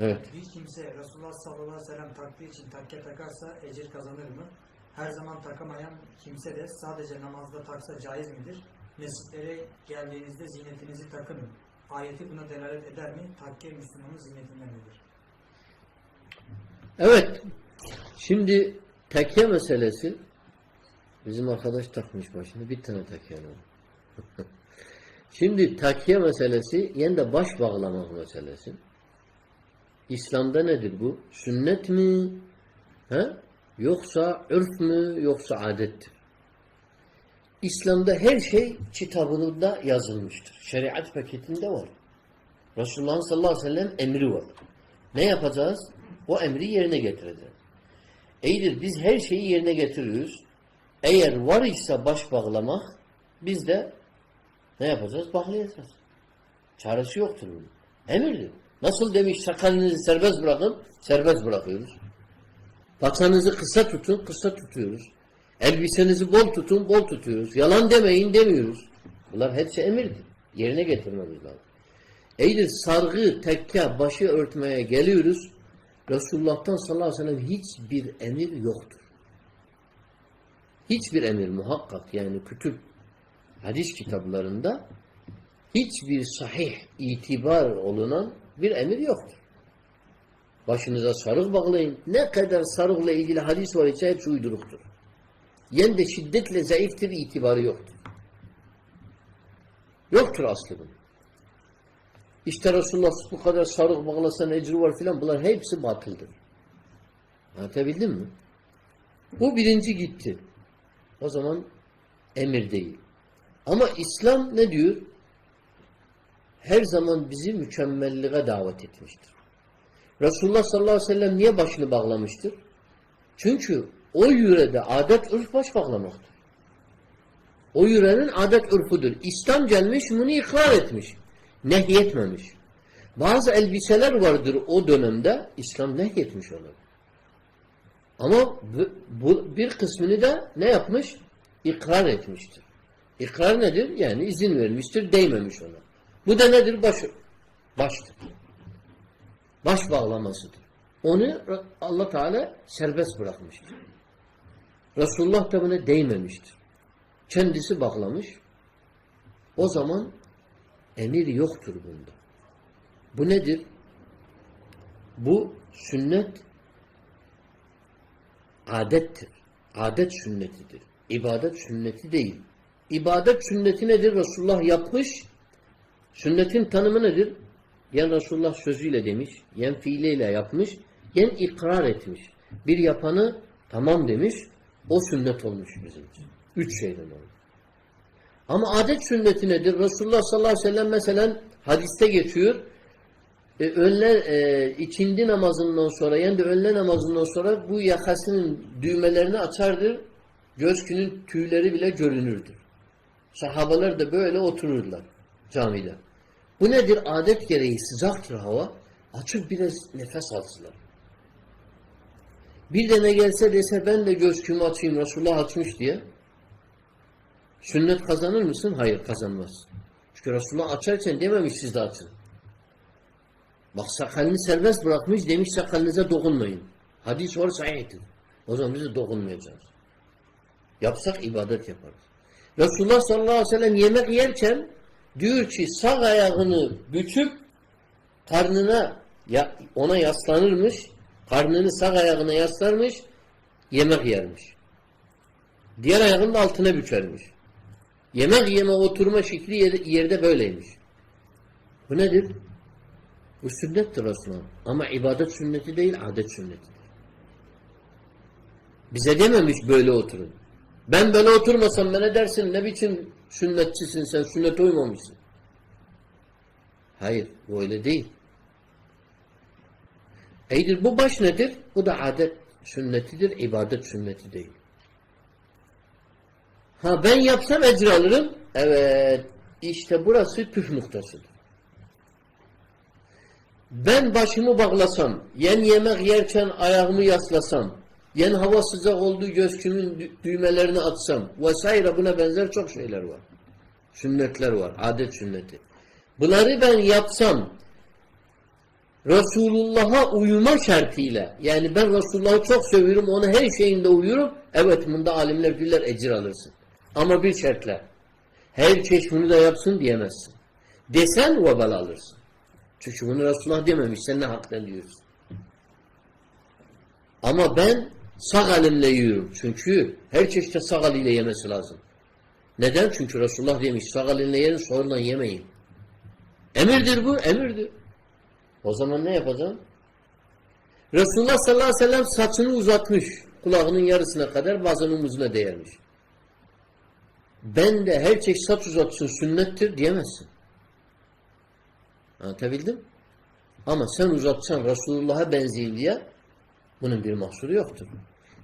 Evet. Bir kimse Resulullah sallallahu aleyhi ve sellem taktığı için takke takarsa ecir kazanır mı? Her zaman takamayan kimse de sadece namazda taksa caiz midir? Mescitlere geldiğinizde zinetinizi takının. Ayeti buna delalet eder mi? Takke Müslümanın zinnetindendir. Evet. Şimdi tekke meselesi bizim arkadaş takmış başına bir tane tekke var. Şimdi takiye meselesi yani de baş bağlamak meselesi. İslam'da nedir bu? Sünnet mi? He? Yoksa örf mü? Yoksa adettir. İslam'da her şey kitabında yazılmıştır. Şeriat paketinde var. Resulullah sallallahu aleyhi ve sellem emri var. Ne yapacağız? O emri yerine getireceğiz. İyidir biz her şeyi yerine getiriyoruz. Eğer var ise baş bağlamak biz de ne yapacağız? Bağlayacağız. Çaresi yoktur bunun. Emirdir. Nasıl demiş sakalınızı serbest bırakın, serbest bırakıyoruz. Paçanızı kısa tutun, kısa tutuyoruz. Elbisenizi bol tutun, bol tutuyoruz. Yalan demeyin demiyoruz. Bunlar hepsi emirdir. Yerine getirmemiz lazım. Eydir sargı, tekke, başı örtmeye geliyoruz. Resulullah'tan sallallahu aleyhi ve sellem hiçbir emir yoktur. Hiçbir emir muhakkak yani kütüp hadis kitaplarında hiçbir sahih itibar olunan bir emir yoktur. Başınıza sarık bağlayın. Ne kadar sarıkla ilgili hadis var ise hepsi uyduruktur. Yen de şiddetle zayıftır, itibarı yoktur. Yoktur aslı bunun. İşte Resulullah bu kadar sarık bağlasan ecri var filan bunlar hepsi batıldır. Anlatabildim mi? Bu birinci gitti. O zaman emir değil. Ama İslam ne diyor? Her zaman bizi mükemmelliğe davet etmiştir. Resulullah sallallahu aleyhi ve sellem niye başını bağlamıştır? Çünkü o yürede adet ırf baş bağlamaktır. O yürenin adet ırfıdır. İslam gelmiş bunu ikrar etmiş. Nehyetmemiş. Bazı elbiseler vardır o dönemde İslam nehyetmiş onu. Ama bu, bu, bir kısmını da ne yapmış? İkrar etmiştir. İkrar nedir? Yani izin vermiştir, değmemiş ona. Bu da nedir? Baş, baştır. Baş bağlamasıdır. Onu Allah Teala serbest bırakmıştır. Resulullah da buna değmemiştir. Kendisi bağlamış. O zaman emir yoktur bunda. Bu nedir? Bu sünnet adettir. Adet sünnetidir. İbadet sünneti değil. İbadet sünneti nedir? Resulullah yapmış. Sünnetin tanımı nedir? Yen Resulullah sözüyle demiş, yen fiiliyle yapmış, yen ikrar etmiş. Bir yapanı tamam demiş, o sünnet olmuş bizim için. Üç şeyden oldu. Ama adet sünneti nedir? Resulullah sallallahu aleyhi ve sellem mesela hadiste geçiyor. E, önler, e, ikindi namazından sonra yani de önle namazından sonra bu yakasının düğmelerini açardır. Gözkünün tüyleri bile görünürdür. Sahabeler de böyle otururlar camide. Bu nedir? Adet gereği sıcaktır hava. Açıp biraz nefes alsınlar. Bir de ne gelse dese ben de gözkümü açayım Resulullah açmış diye. Sünnet kazanır mısın? Hayır kazanmaz. Çünkü Resulullah açarken dememiş siz de açın. Bak sakalını serbest bırakmış demiş sakalınıza dokunmayın. Hadis var sahihtir. O zaman biz de dokunmayacağız. Yapsak ibadet yaparız. Resulullah sallallahu aleyhi ve sellem yemek yerken diyor ki sağ ayağını büküp karnına ya, ona yaslanırmış. Karnını sağ ayağına yaslarmış. Yemek yermiş. Diğer ayağını da altına bükermiş. Yemek yeme oturma şekli yerde, böyleymiş. Bu nedir? Bu sünnettir Resulullah. Ama ibadet sünneti değil, adet sünnetidir. Bize dememiş böyle oturun. Ben böyle oturmasam bana dersin ne biçim sünnetçisin sen, sünnet uymamışsın. Hayır, bu öyle değil. Eydir bu baş nedir? Bu da adet sünnetidir, ibadet sünneti değil. Ha ben yapsam ecir alırım. Evet, işte burası püf noktasıdır. Ben başımı bağlasam, yen yemek yerken ayağımı yaslasam, yen hava sıcak olduğu gözkümün düğmelerini atsam vesaire buna benzer çok şeyler var. Sünnetler var, adet sünneti. Bunları ben yapsam Resulullah'a uyma şartıyla yani ben Resulullah'ı çok seviyorum ona her şeyinde uyuyorum evet bunda alimler diyorlar ecir alırsın. Ama bir şartla her çeşit bunu da yapsın diyemezsin. Desen vebal alırsın. Çünkü bunu Resulullah dememiş. Sen ne haktan diyorsun? Ama ben sağ elimle yiyorum. Çünkü her çeşitte sağ eliyle yemesi lazım. Neden? Çünkü Resulullah demiş sağ elinle yerin sonradan yemeyin. Emirdir bu, emirdir. O zaman ne yapacağım? Resulullah sallallahu aleyhi ve sellem saçını uzatmış. Kulağının yarısına kadar bazen omuzuna değermiş. Ben de her çeşit saç uzatsın sünnettir diyemezsin. Anlatabildim? Ama sen uzatsan Resulullah'a benzeyin diye bunun bir mahsuru yoktur.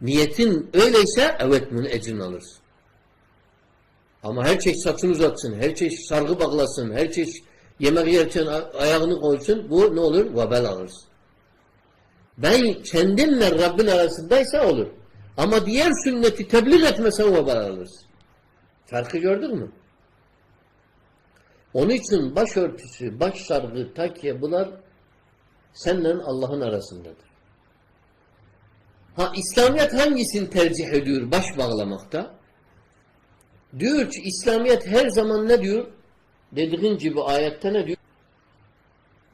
Niyetin öyleyse evet bunu ecrini alırsın. Ama her çeşit saçını uzatsın, her çeşit sargı bağlasın, her çeşit yemek yerken ayağını koysun bu ne olur? Vebel alırsın. Ben kendimle Rabbin arasındaysa olur. Ama diğer sünneti tebliğ etmesen vebel alırsın. Farkı gördün mü? Onun için başörtüsü, baş sargı, takiye bunlar seninle Allah'ın arasındadır. Ha İslamiyet hangisini tercih ediyor baş bağlamakta? Diyor ki İslamiyet her zaman ne diyor? Dediğin gibi ayette ne diyor?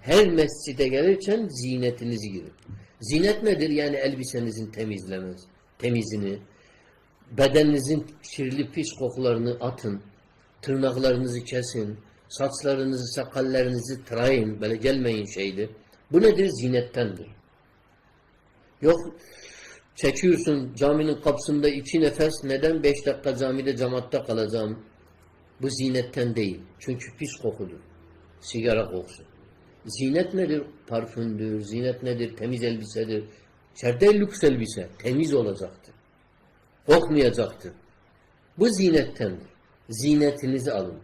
Her mescide gelirken zinetinizi girin. Zinet nedir? Yani elbisenizin temizlemez, temizini, bedeninizin kirli pis kokularını atın, tırnaklarınızı kesin, saçlarınızı, sakallarınızı tırayın, böyle gelmeyin şeydi. Bu nedir? Zinettendir. Yok çekiyorsun caminin kapısında iki nefes neden beş dakika camide camatta kalacağım? Bu zinetten değil. Çünkü pis kokudur. Sigara kokusu. Zinet nedir? Parfümdür. Zinet nedir? Temiz elbisedir. İçeride lüks elbise. Temiz olacaktır. Kokmayacaktır. Bu zinettendir. Zinetinizi alın.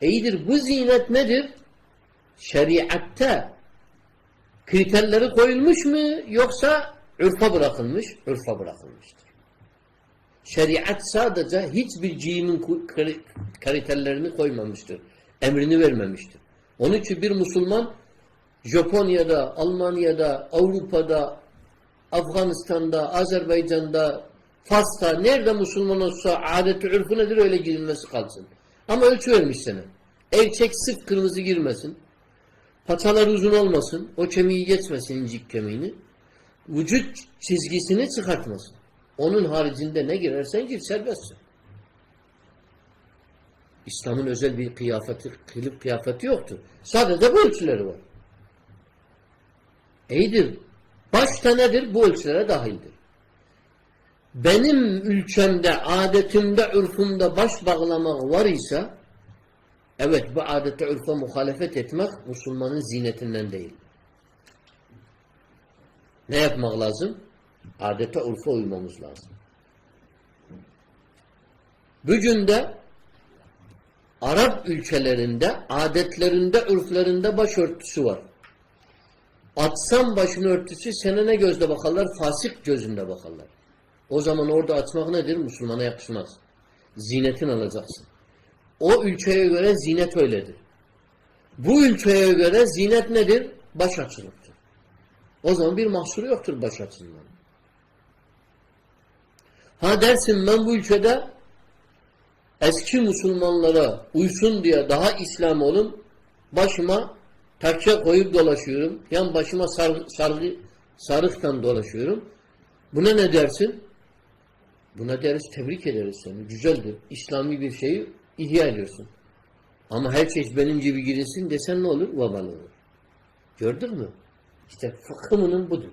İyidir bu zinet nedir? Şeriatte kriterleri koyulmuş mu yoksa ürfa bırakılmış? Ürfa bırakılmıştır. Şeriat sadece hiçbir kri- kriterlerini koymamıştır. Emrini vermemiştir. Onun için bir Müslüman Japonya'da, Almanya'da, Avrupa'da, Afganistan'da, Azerbaycan'da, Fas'ta, nerede Müslüman olsa adeti ürfü nedir öyle girilmesi kalsın. Ama ölçü vermiş sana. Erkek sık kırmızı girmesin. Paçalar uzun olmasın. O kemiği geçmesin incik kemiğini. Vücut çizgisini çıkartmasın. Onun haricinde ne girersen gir serbestsin. İslam'ın özel bir kıyafeti, kılık kıyafeti yoktur. Sadece bu ölçüleri var. İyidir. Başta nedir? Bu ölçülere dahildir. Benim ülkemde, adetimde, ürfümde baş bağlamak var ise evet bu adete, ürfe muhalefet etmek Müslümanın zinetinden değil. Ne yapmak lazım? Adete, urfa uymamız lazım. Bugün de Arap ülkelerinde adetlerinde, ürflerinde başörtüsü var. Atsan başın örtüsü sene ne gözle bakarlar? Fasık gözünde bakarlar. O zaman orada atmak nedir? Müslümana yakışmaz. Zinetin alacaksın. O ülkeye göre zinet öyledir. Bu ülkeye göre zinet nedir? Baş açılıktır. O zaman bir mahsuru yoktur baş açılmanın. Ha dersin ben bu ülkede eski Müslümanlara uysun diye daha İslam olun başıma takke koyup dolaşıyorum. Yan başıma sar, sargı, sarıktan dolaşıyorum. Buna ne dersin? Buna deriz tebrik ederiz seni. Güzeldir. İslami bir şeyi ihya ediyorsun. Ama her çeşit benim gibi girilsin desen ne olur? Vabal olur. Gördün mü? İşte fıkhımının budur.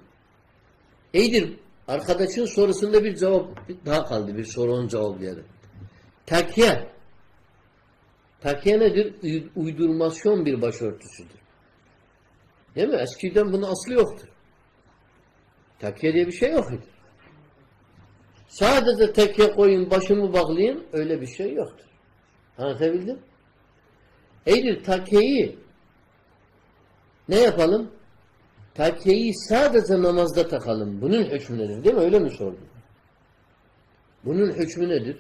İyidir. Arkadaşın sorusunda bir cevap daha kaldı. Bir sorunun cevaplayalım. Takiye. Takiye nedir? Uy- Uydurmasyon bir başörtüsüdür. Değil mi? Eskiden bunun aslı yoktur. Takiye diye bir şey yok. Sadece tekke koyun, başımı bağlayayım öyle bir şey yoktur. Anlatabildim? Eğer takiyeyi ne yapalım? Takiyeyi sadece namazda takalım. Bunun hükmü nedir? Değil mi? Öyle mi sordun? Bunun hükmü nedir?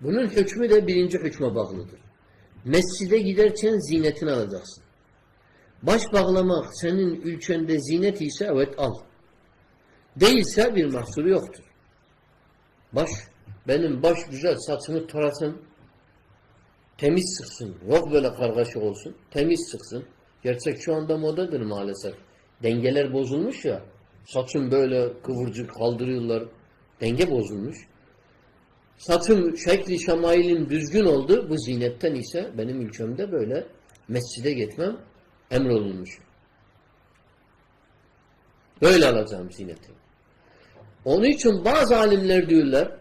Bunun hükmü de birinci hükme bağlıdır. Mescide giderken zinetini alacaksın. Baş bağlamak senin ülkende zinet ise evet al. Değilse bir mahsuru yoktur. Baş, benim baş güzel saçımı tarasın, temiz sıksın. Yok böyle kargaşa olsun. Temiz sıksın. Gerçek şu anda modadır maalesef. Dengeler bozulmuş ya. Saçım böyle kıvırcık kaldırıyorlar. Denge bozulmuş. Saçım şekli şamailim düzgün oldu. Bu zinetten ise benim ülkemde böyle mescide gitmem emrolunmuş. Böyle alacağım zineti. Onun için bazı alimler diyorlar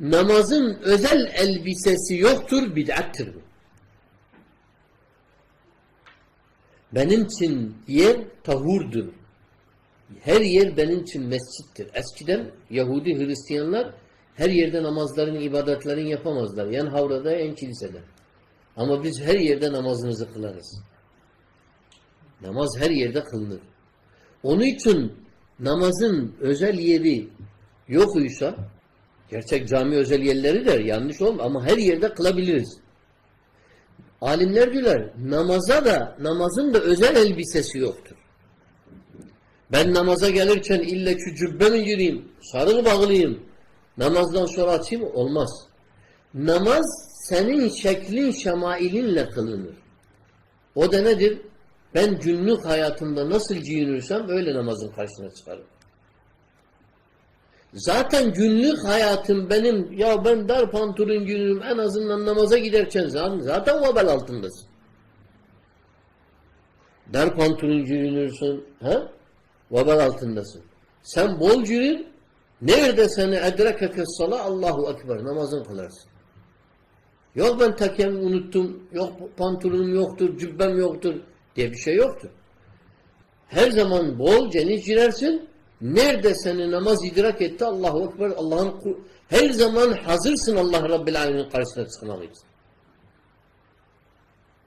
namazın özel elbisesi yoktur bid'attir bu. Benim için yer tahurdur. Her yer benim için mescittir. Eskiden Yahudi Hristiyanlar her yerde namazlarını, ibadetlerini yapamazlar. Yan havrada, yan kilisede. Ama biz her yerde namazımızı kılarız. Namaz her yerde kılınır. Onun için namazın özel yeri yokuysa gerçek cami özel yerleri der yanlış olma ama her yerde kılabiliriz. Alimler diyorlar namaza da namazın da özel elbisesi yoktur. Ben namaza gelirken ille ki cübbe mi gireyim, sarığı bağlayayım, namazdan sonra açayım olmaz. Namaz senin şeklin şemailinle kılınır. O da nedir? Ben günlük hayatımda nasıl giyinirsem öyle namazın karşısına çıkarım. Zaten günlük hayatım benim ya ben dar pantolon giyinirim en azından namaza giderken zaten, vebel altındasın. Dar pantolon giyinirsin ha? Vebel altındasın. Sen bol giyin nerede seni edrekeke sala Allahu Ekber namazın kılarsın. Yok ben takemi unuttum, yok pantolonum yoktur, cübbem yoktur diye bir şey yoktur. Her zaman bol geniş girersin. Nerede seni namaz idrak etti Allahu Ekber Allah'ın her zaman hazırsın Allah Rabbil Alemin karşısına çıkmak.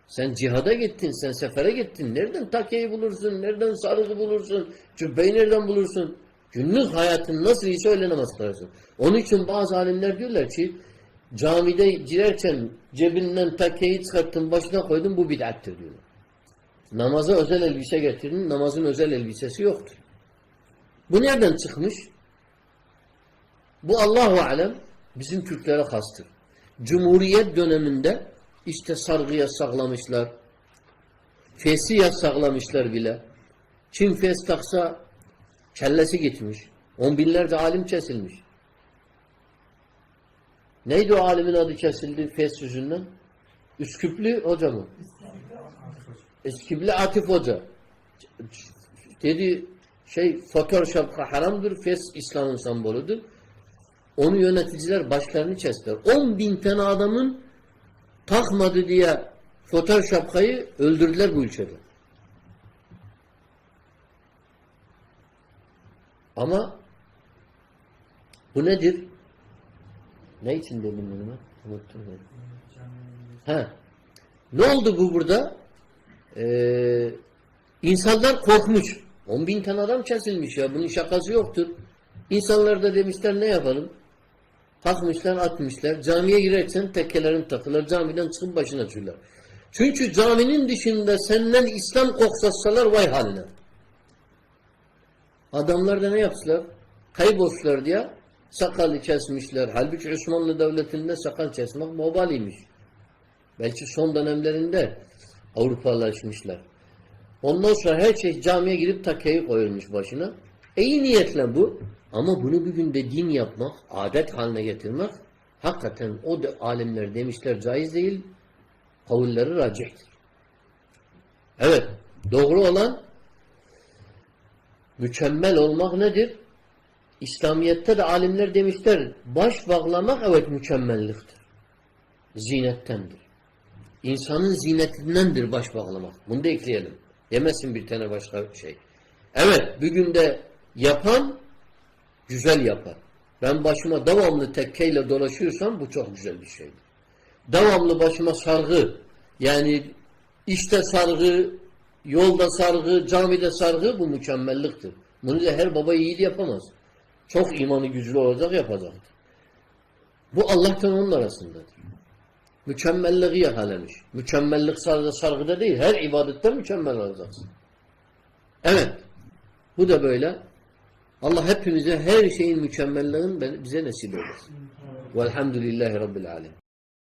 Sen cihada gittin, sen sefere gittin. Nereden takeyi bulursun? Nereden sarığı bulursun? Cübbeyi nereden bulursun? Günlük hayatın nasıl ise öyle namaz kılarsın. Onun için bazı alimler diyorlar ki camide girerken cebinden takeyi çıkarttın başına koydun bu bid'attir diyorlar. Namaza özel elbise getirdin. Namazın özel elbisesi yoktur. Bu nereden çıkmış? Bu Allahu alem bizim Türklere hastır. Cumhuriyet döneminde işte sargı yasaklamışlar. Fesi yasaklamışlar bile. Kim fes taksa kellesi gitmiş. On binlerce alim kesilmiş. Neydi o alimin adı kesildi fes yüzünden? Üsküplü hoca mı? Üsküplü Atif Hoca. Dedi şey Photoshop haramdır. Fes İslam'ın sembolüdür. Onu yöneticiler başlarını kestiler. 10 bin tane adamın takmadı diye Photoshop'ayı öldürdüler bu ülkede. Ama bu nedir? Ne için dedim bunu ben? Unuttum ben. Ha. Ne oldu bu burada? Ee, insanlar korkmuş. 10 bin tane adam kesilmiş ya. Bunun şakası yoktur. İnsanlar da demişler ne yapalım? Takmışlar atmışlar. Camiye girersen tekkelerin takılır. Camiden çıkıp başına açıyorlar. Çünkü caminin dışında senden İslam koksasalar vay haline. Adamlar da ne yapmışlar? Kaybolmuşlar diye sakalı kesmişler. Halbuki Osmanlı Devleti'nde sakal kesmek mobaliymiş. Belki son dönemlerinde Avrupalaşmışlar. Ondan sonra her şey camiye girip takkeyi koyulmuş başına. İyi niyetle bu. Ama bunu bugün de din yapmak, adet haline getirmek hakikaten o da alimler demişler caiz değil. Kavulleri racihtir. Evet. Doğru olan mükemmel olmak nedir? İslamiyet'te de alimler demişler baş bağlamak evet mükemmelliktir. Zinettendir. İnsanın zinetindendir baş bağlamak. Bunu da ekleyelim. Demesin bir tane başka şey. Evet, bugün de yapan güzel yapar. Ben başıma devamlı tekkeyle dolaşıyorsam bu çok güzel bir şeydir. Devamlı başıma sargı, yani işte sargı, yolda sargı, camide sargı bu mükemmelliktir. Bunu da her baba yiğit yapamaz. Çok imanı güçlü olacak yapacaktır. Bu Allah'tan onun arasındadır. Mükemmelliği yakalamış. Mükemmellik sadece sargıda değil. Her ibadette mükemmel olacaksın. Evet. Bu da böyle. Allah hepimize her şeyin mükemmelliğini bize nasip eylesin. Velhamdülillahi Rabbil Alemin.